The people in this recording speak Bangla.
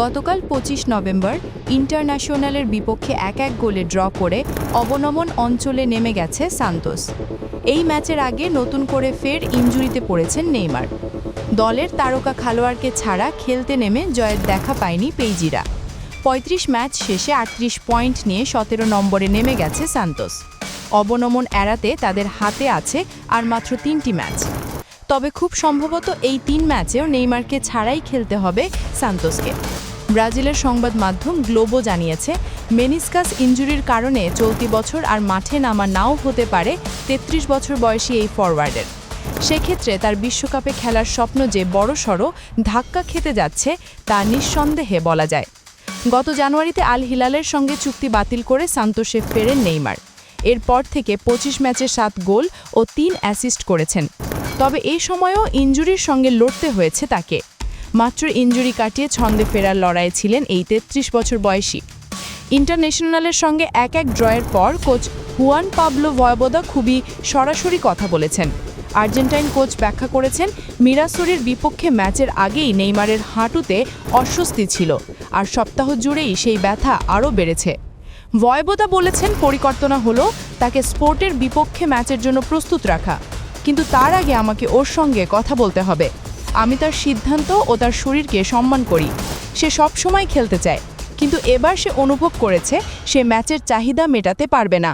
গতকাল পঁচিশ নভেম্বর ইন্টারন্যাশনালের বিপক্ষে এক এক গোলে ড্র করে অবনমন অঞ্চলে নেমে গেছে সান্তোস। এই ম্যাচের আগে নতুন করে ফের ইনজুরিতে পড়েছেন নেইমার। দলের তারকা খেলোয়াড়কে ছাড়া খেলতে নেমে জয়ের দেখা পায়নি পেইজিরা। পঁয়ত্রিশ ম্যাচ শেষে আটত্রিশ পয়েন্ট নিয়ে সতেরো নম্বরে নেমে গেছে সান্তোস। অবনমন এড়াতে তাদের হাতে আছে আর মাত্র তিনটি ম্যাচ। তবে খুব সম্ভবত এই তিন ম্যাচেও নেইমারকে ছাড়াই খেলতে হবে সান্তোসকে। ব্রাজিলের সংবাদ মাধ্যম গ্লোবো জানিয়েছে, মেনিসকাস ইনজুরির কারণে চলতি বছর আর মাঠে নামা নাও হতে পারে ৩৩ বছর বয়সী এই ফরওয়ার্ডের। সেক্ষেত্রে তার বিশ্বকাপে খেলার স্বপ্ন যে বড়সড় ধাক্কা খেতে যাচ্ছে তা নিঃসন্দেহে বলা যায়। গত জানুয়ারিতে আল হিলালের সঙ্গে চুক্তি বাতিল করে সান্তোসে ফেরেন নেইমার। এরপর থেকে পঁচিশ ম্যাচে সাত গোল ও তিন অ্যাসিস্ট করেছেন। তবে এই সময়েও ইনজুরির সঙ্গে লড়তে হয়েছে তাকে। মাত্র ইনজুরি কাটিয়ে ছন্দে ফেরার লড়াইয়ে ছিলেন এই তেত্রিশ বছর বয়সী। ইন্টারন্যাশনালের সঙ্গে এক এক ড্রয়ের পর কোচ হুয়ান পাবলো ভয়বোদা খুবই সরাসরি কথা বলেছেন। আর্জেন্টাইন কোচ ব্যাখ্যা করেছেন, মিরাসুরির বিপক্ষে ম্যাচের আগেই নেইমারের হাঁটুতে অস্বস্তি ছিল, আর সপ্তাহ জুড়েই সেই ব্যথা আরও বেড়েছে। ভয়বোদা বলেছেন, পরিকল্পনা হলো তাকে স্পোর্টের বিপক্ষে ম্যাচের জন্য প্রস্তুত রাখা। কিন্তু তার আগে আমাকে ওর সঙ্গে কথা বলতে হবে। আমি তার সিদ্ধান্ত ও তার শরীরকে সম্মান করি। সে সব সময় খেলতে চায়, কিন্তু এবার সে অনুভব করেছে, সে ম্যাচের চাহিদা মেটাতে পারবে না।